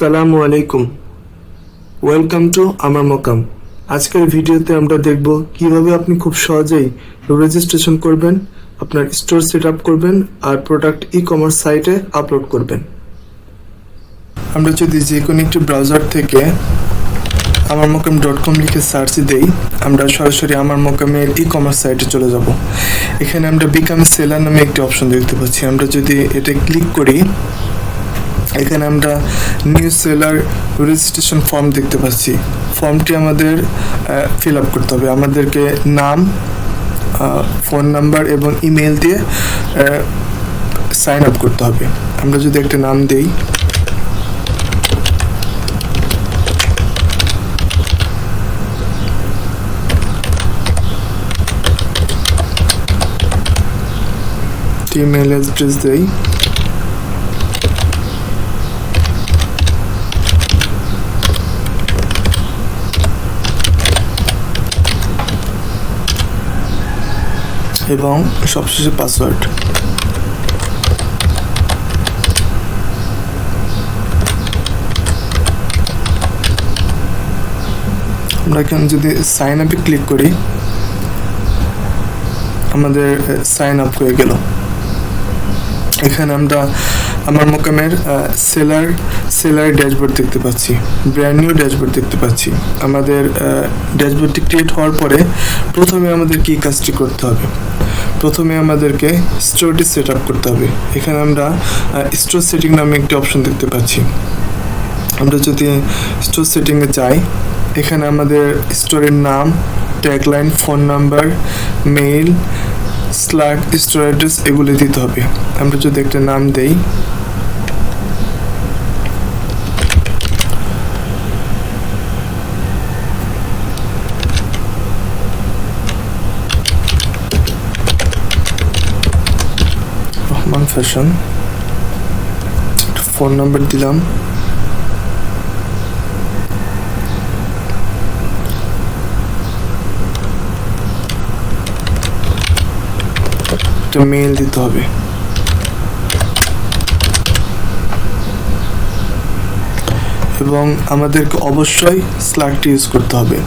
আসসালামু আলাইকুম। Welcome to আমার মকাম আজকের ভিডিওতে আমরা দেখব কীভাবে আপনি খুব সহজেই রেজিস্ট্রেশন করবেন, আপনার স্টোর সেট আপ করবেন আর প্রোডাক্ট ই কমার্স সাইটে আপলোড করবেন। আমরা যদি যে কোনো একটি ব্রাউজার থেকে আমার মোকাম ডট কম লিখে সার্চ দেই, আমরা সরাসরি আমার মোকামের ই কমার্স সাইটে চলে যাব। এখানে আমরা বিকাম সেলার নামে একটি অপশন দেখতে পাচ্ছি। আমরা যদি এটা ক্লিক করি এখানে আমরা নিউ সেলার রেজিস্ট্রেশন ফর্ম দেখতে পাচ্ছি। ফর্মটি আমাদের ফিল আপ করতে হবে। আমাদেরকে নাম ফোন নাম্বার এবং ইমেল দিয়ে সাইন আপ করতে হবে। আমরা যদি একটা নাম দেই ইমেল অ্যাড্রেস দেই। এবং সবশেষে পাসওয়ার্ড আমরা এখানে যদি সাইন আপে ক্লিক করি, আমাদের সাইন আপ হয়ে গেল। এখানে আমরা আমার মোকামের সেলার সেলার ড্যাশবোর্ড দেখতে পাচ্ছি। ব্র্যান্ড নিউ ড্যাশবোর্ড দেখতে পাচ্ছি। আমাদের ড্যাশবোর্ডটি ক্রিয়েট হওয়ার পরে প্রথমে আমাদের কি কাজটি করতে হবে? প্রথমে আমাদেরকে স্টোরটি সেট আপ করতে হবে। এখানে আমরা স্টোর সেটিং নামে একটি অপশন দেখতে পাচ্ছি। আমরা যদি স্টোর সেটিংয়ে যাই, এখানে আমাদের স্টোরের নাম tagline phone number mail slack store address এগুলি দিতে হবে। আমরা যদি একটা নাম দেই ফ্যাশন ফোন নাম্বার দিলাম। একটা মেল দিতে হবে। এবং আমাদেরকে অবশ্যই স্লাগটি ইউজ করতে হবে।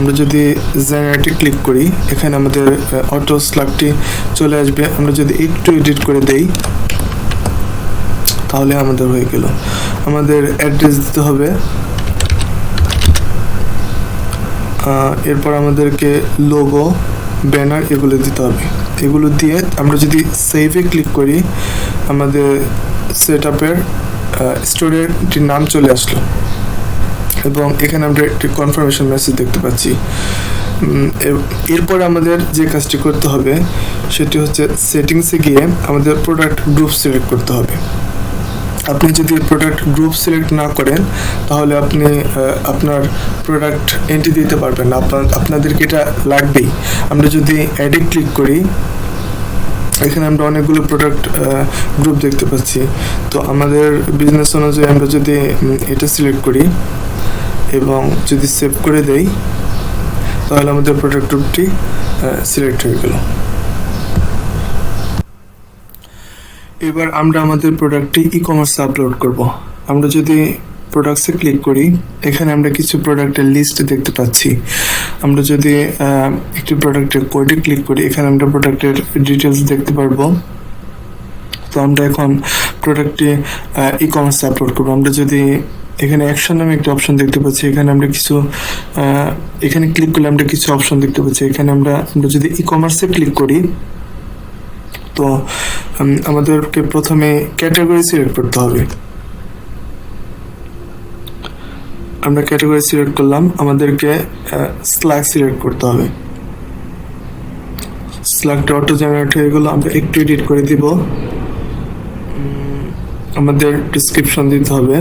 আমরা যদি জেনারেটে ক্লিক করি, এখানে আমাদের অটো স্লাগটি চলে আসবে। আমরা যদি একটু এডিট করে দেই, তাহলে আমাদের হয়ে গেল। আমাদের অ্যাড্রেস দিতে হবে। এরপর আমাদেরকে লোগো ব্যানার এগুলো দিতে হবে। এগুলো দিয়ে আমরা যদি সেভে ক্লিক করি, আমাদের সেট আপের স্টোরের নাম চলে আসলো। এবং এখানে আমরা একটি কনফার্মেশন মেসেজ দেখতে পাচ্ছি। এরপর আমাদের যে কাজটি করতে হবে, সেটি হচ্ছে সেটিংসে গিয়ে আমাদের প্রোডাক্ট গ্রুপ সিলেক্ট করতে হবে। আপনি যদি প্রোডাক্ট গ্রুপ সিলেক্ট না করেন, তাহলে আপনি আপনার প্রোডাক্ট এন্ট্রি দিতে পারবেন না। আপনার, আপনাদেরকে এটা লাগবেই। আমরা যদি অ্যাডে ক্লিক করি, এখানে আমরা অনেকগুলো প্রোডাক্ট গ্রুপ দেখতে পাচ্ছি। তো আমাদের বিজনেস অনুযায়ী আমরা যদি এটা সিলেক্ট করি এবং যদি সেভ করে দেই, তাহলে আমাদের প্রোডাক্ট সিলেক্ট হয়ে গেল। এবার আমরা আমাদের প্রোডাক্টটি ই কমার্সে আপলোড করব। আমরা যদি প্রোডাক্টসে ক্লিক করি, এখানে আমরা কিছু প্রোডাক্টের লিস্ট দেখতে পাচ্ছি। আমরা যদি একটি প্রোডাক্টের কোডে ক্লিক করি, এখানে আমরা প্রোডাক্টের ডিটেলস দেখতে পারব। তো আমরা এখন প্রোডাক্টটি ই কমার্সে আপলোড করব। আমরা যদি এখানে অ্যাকশন নামে একটা অপশন দেখতে পাচ্ছি। এখানে আমরা কিছু এখানে ক্লিক করলে আমরা কিছু অপশন দেখতে পাচ্ছি। এখানে আমরা আমরা যদি ই কমার্সে ক্লিক করি, তো আমাদেরকে প্রথমে ক্যাটাগরি সিলেক্ট করতে হবে। আমরা ক্যাটাগরি সিলেক্ট করলাম, আমাদেরকে স্ল্যাগ সিলেক্ট করতে হবে। স্ল্যাগটা অটো জেনারেট হয়ে গেলো, আমরা একটু এডিট করে দিব। আমাদের ডিসক্রিপশন দিতে হবে।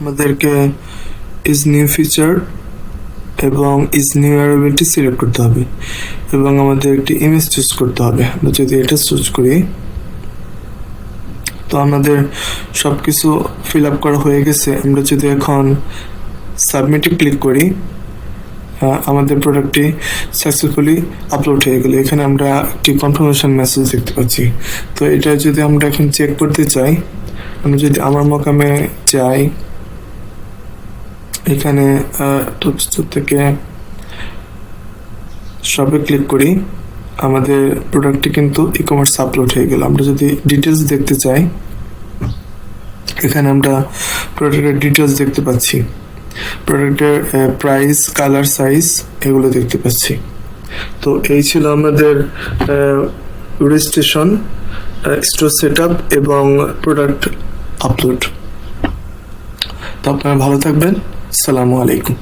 আমাদেরকে ইজ নিউ ফিচার এবং ইজ নিউ অ্যারাইভেলটি সিলেক্ট করতে হবে এবং আমাদের একটি ইমেজ চুজ করতে হবে। আমরা যদি এটা চুজ করি, তো আমাদের সব কিছু ফিল আপ করা হয়ে গেছে। আমরা যদি এখন সাবমিটে ক্লিক করি আমাদের প্রোডাক্টটি সাকসেসফুলি আপলোড হয়ে গেল। এখানে আমরা একটি কনফার্মেশন মেসেজ দেখতে পাচ্ছি। তো এটা যদি আমরা এখন চেক করতে চাই, আমরা যদি আমার মকামে যাই এখানে টপ স্টোর থেকে শপে ক্লিক করি, আমাদের প্রোডাক্টটি কিন্তু ই কমার্স আপলোড হয়ে গেল। আমরা যদি ডিটেলস দেখতে চাই, এখানে আমরা প্রোডাক্টের ডিটেলস দেখতে পাচ্ছি। প্রোডাক্টের প্রাইস কালার সাইজ এগুলো দেখতে পাচ্ছি। তো এই ছিল আমাদের রেজিস্ট্রেশন স্টোর সেট এবং প্রোডাক্ট আপলোড তো আপনারা ভালো থাকবেন। সালামু আলাইকুম।